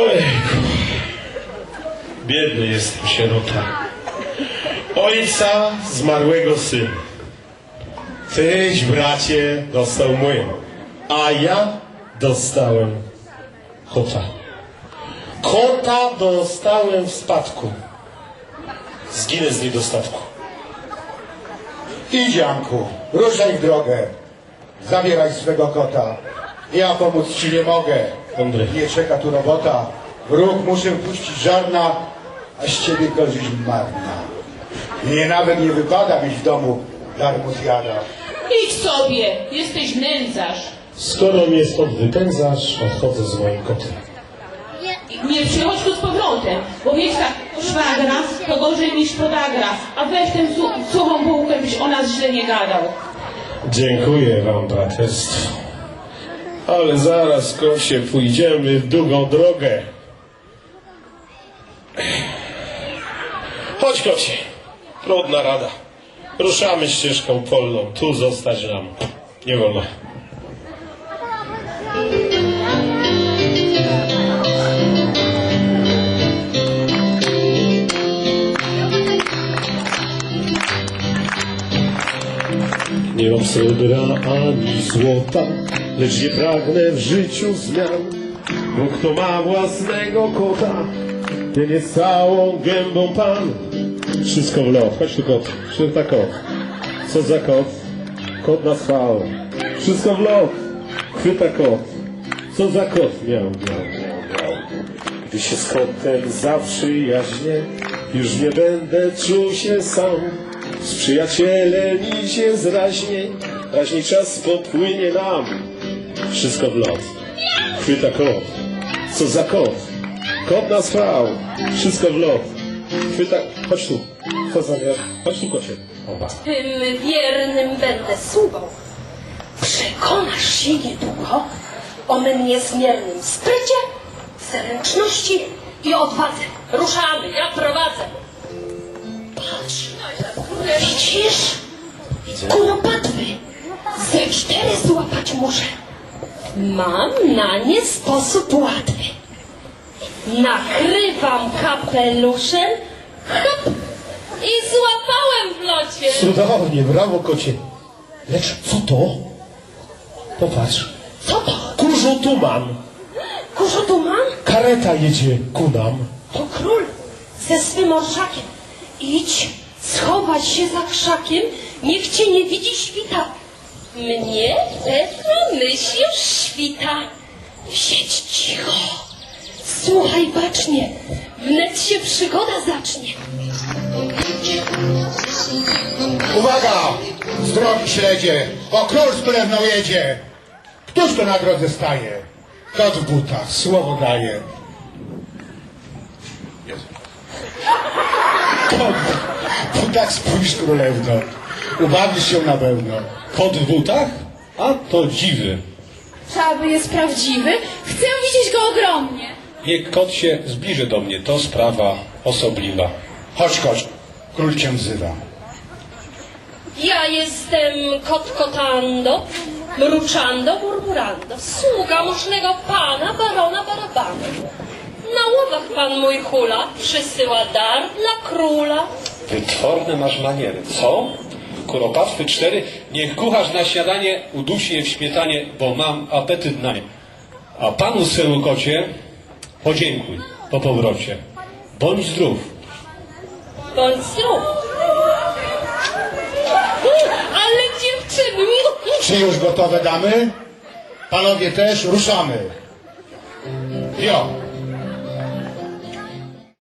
Ojejku. Biedny jestem sierota. Ojca zmarłego syn. Tyś, bracie, dostał młyn, a ja dostałem kota. Kota dostałem w spadku. Zginę z niedostatku. Idź, Janku, ruszaj w drogę. Zabieraj swego kota. Ja pomóc ci nie mogę. Mądry. Nie czeka tu robota. W róg muszę puścić żarna, a z ciebie korzyść marna. Mnie nawet nie wypada mieć w domu darmo zjada. Idź sobie, jesteś nędzarz. Skoro mnie stąd wypędzasz, odchodzę z moim kotem. Nie przychodź tu z powrotem, bo wiesz tak, szwagra to gorzej niż podagra, a weź tę su suchą bułkę, byś o nas źle nie gadał. Dziękuję wam, braterstwo. Ale zaraz, kosie, pójdziemy w długą drogę. Chodź, kocie. Trudna rada. Ruszamy ścieżką polną. Tu zostać nam nie wolno. Nie mam srebra ani złota, lecz nie pragnę w życiu zmian. Bo kto ma własnego kota, ten jest całą gębą pan. Wszystko w lot, chodź tu kot, święta kot. Co za kot? Kot na spał. Wszystko w lot, chwyta kot. Co za kot? Miał, miał, miał, miał. Gdy się z kotem zaprzyjaźnię, już nie będę czuł się sam. Z przyjacielem idzie zraźnie, raźniej czas popłynie nam. Wszystko w lot. Chwyta kot. Co za kot? Kot nas frał. Wszystko w lot. Chwyta... Chodź tu. Co za miar? Chodź tu, kocie. Oba. Tym wiernym będę sługą. Przekonasz się niedługo o mym niezmiernym sprycie, zręczności i odwadze. Ruszamy, ja prowadzę. Patrz, widzisz? Kuropatwy. Ze cztery złapać muszę. Mam na nie sposób łatwy. Nakrywam kapeluszem, hop, i złapałem w locie. Cudownie, brawo, kocie. Lecz co to? Popatrz. Co to? Kurzu tuman. Kurzu tu mam? Kareta jedzie ku nam. To król ze swym orszakiem. Idź, schowaj się za krzakiem, niech cię nie widzi świta. Mnie już świta. Siedź cicho, słuchaj bacznie, wnet się przygoda zacznie. Uwaga! Z drogi śledzie, o król z królewną jedzie. Któż to na drodze staje? Kot w butach, słowo daje. Kot w butach, spójrz królewno. Ubawisz się na pewno. Kot w butach? A to dziwy. Żaby jest prawdziwy? Chcę widzieć go ogromnie. Niech kot się zbliży do mnie, to sprawa osobliwa. Chodź, chodź, król cię wzywa. Ja jestem kot kotando, mruczando, murmurando, sługa możnego pana, barona Barabana. Na łowach pan mój hula przysyła dar dla króla. Wytworne masz maniery. Co? Kuropatwy cztery? Niech kucharz na śniadanie udusi je w śmietanie, bo mam apetyt na nie. A panu synu kocie podziękuj po powrocie. Bądź zdrów. Bądź zdrów. Ale dziewczyny, Czy już gotowe damy? Panowie też, ruszamy. Jo,